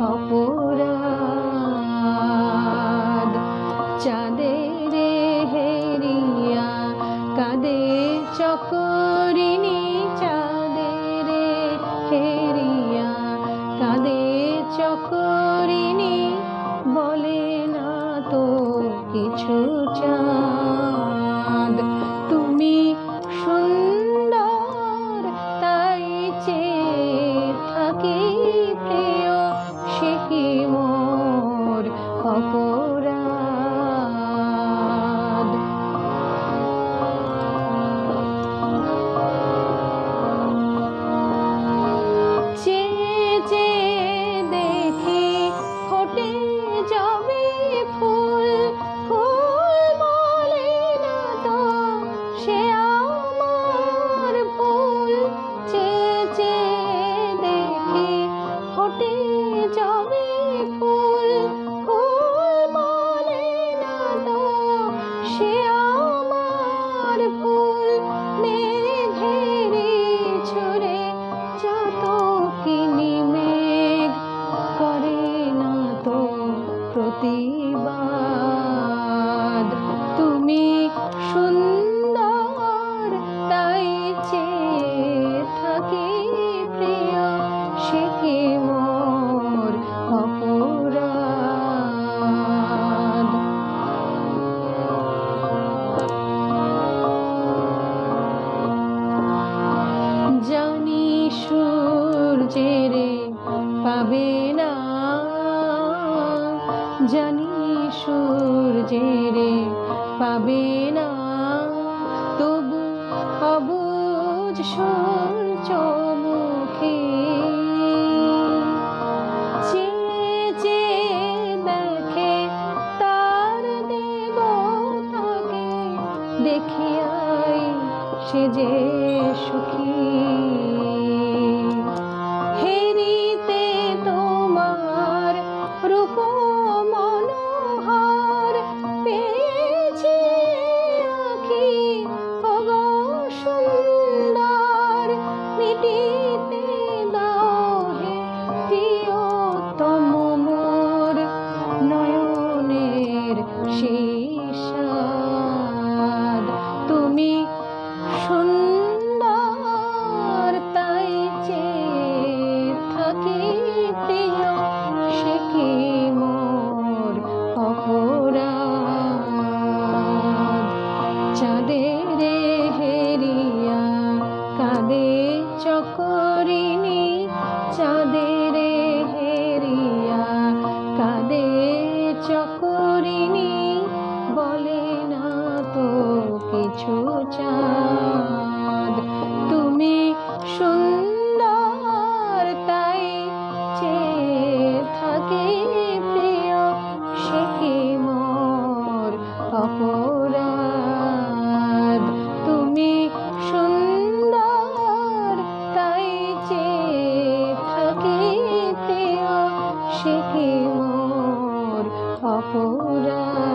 অপরাধ চাঁদের হেরিয়া কাঁদে চকরিনি চাঁদের হেরিয়া কাঁদে চকরিনি বলে না তো কিছু চাঁদ। নিজ প্রতিবাদ তুমি সুন্দর তাই সে অপরাধ? জানি সূর্যেরে পাবে না জানি সূর্যেরে পাবে না। তবু অবুজ সূর্য মুখে দেখে তার দেবতাকে দেখিয়াই সে যে সুখী। চাঁদের হেরিয়া কাঁদে চকরিনি চাঁদের হেরিয়া কাঁদে চকরিনি বলে না তো কিছু চাঁদ মোর অপরা